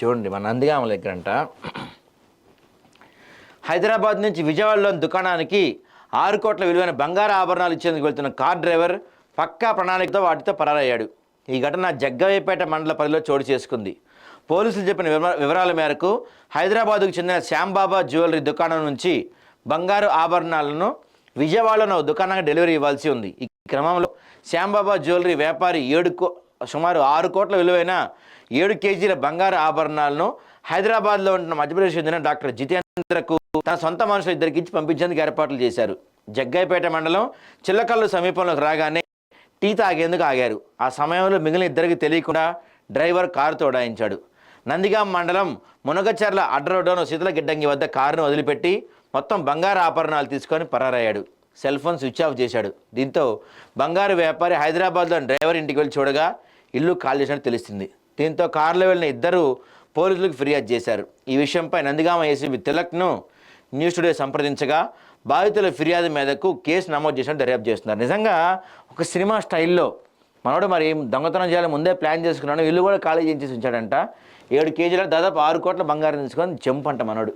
చూడండి మన నందిగామ దగ్గరంట. హైదరాబాద్ నుంచి విజయవాడలోని దుకాణానికి ఆరు కోట్ల విలువైన బంగారు ఆభరణాలు ఇచ్చేందుకు వెళ్తున్న కార్ డ్రైవర్ పక్కా ప్రణాళికతో వాటితో పరారయ్యాడు. ఈ ఘటన జగ్గయ్యపేట మండల పరిధిలో చోటు చేసుకుంది. పోలీసులు చెప్పిన వివరాల మేరకు హైదరాబాద్కు చెందిన శ్యాంబాబా జ్యువెలరీ దుకాణం నుంచి బంగారు ఆభరణాలను విజయవాడలో ఓ దుకాణానికి డెలివరీ ఇవ్వాల్సి ఉంది. ఈ క్రమంలో శ్యాంబాబా జ్యువెలరీ వ్యాపారి ఏడు కో సుమారు ఆరు కోట్ల విలువైన ఏడు కేజీల బంగారు ఆభరణాలను హైదరాబాద్లో ఉంటున్న మధ్యప్రదేశ్ చెందిన డాక్టర్ జితేంద్రకు తన సొంత మనుషులు ఇద్దరికి ఇచ్చి పంపించేందుకు ఏర్పాట్లు చేశారు. జగ్గైపేట మండలం చిల్లకల్లు సమీపంలోకి రాగానే టీ తాగేందుకు ఆగారు. ఆ సమయంలో మిగిలిన ఇద్దరికి తెలియకుండా డ్రైవర్ కారు తోడాయించాడు. నందిగాం మండలం మునగచర్ల అడ్డరోడ్లోని శీతల గిడ్డంగి వద్ద కారును వదిలిపెట్టి మొత్తం బంగారు ఆభరణాలు తీసుకొని పరారయ్యాడు. సెల్ ఫోన్ స్విచ్ ఆఫ్ చేశాడు. దీంతో బంగారు వ్యాపారి హైదరాబాద్లోని డ్రైవర్ ఇంటికి వెళ్ళి చూడగా ఇల్లు కాల్ చేసినట్టు తెలుస్తుంది. దీంతో కారులో వెళ్ళిన ఇద్దరు పోలీసులకు ఫిర్యాదు చేశారు. ఈ విషయంపై నందిగామ ఏసీబీ తిలక్ను న్యూస్ టుడే సంప్రదించగా బాధితుల ఫిర్యాదు మేరకు కేసు నమోదు చేసినట్టు దర్యాప్తు చేస్తున్నారు. నిజంగా ఒక సినిమా స్టైల్లో మనోడు మరి దొంగతనం చేయాలి ముందే ప్లాన్ చేసుకున్నాడు ఇల్లు కూడా ఖాళీ చేయించేసి ఉంచాడంట. ఏడు కేజీల దాదాపు ఆరు కోట్ల బంగారం తీసుకొని చెంపంట మనోడు.